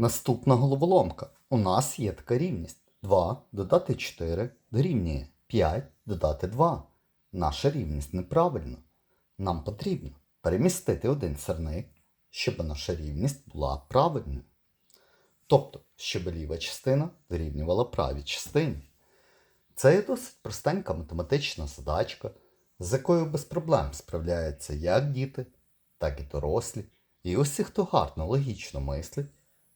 Наступна головоломка. У нас є така рівність. 2 додати 4 дорівнює 5 додати 2. Наша рівність неправильна. Нам потрібно перемістити один сирник, щоб наша рівність була правильною. Тобто, щоб ліва частина дорівнювала правій частині. Це є досить простенька математична задачка, з якою без проблем справляються як діти, так і дорослі. І усі, хто гарно логічно мислить,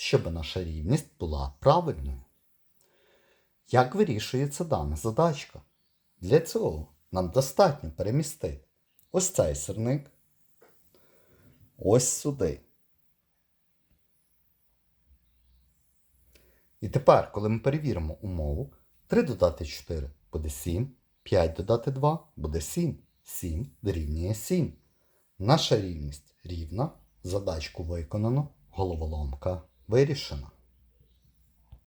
щоб наша рівність була правильною. Як вирішується дана задачка? Для цього нам достатньо перемістити ось цей сирник ось сюди. І тепер, коли ми перевіримо умову, 3 додати 4 буде 7, 5 додати 2 буде 7, 7 дорівнює 7. Наша рівність рівна, задачку виконано, головоломка вирішена.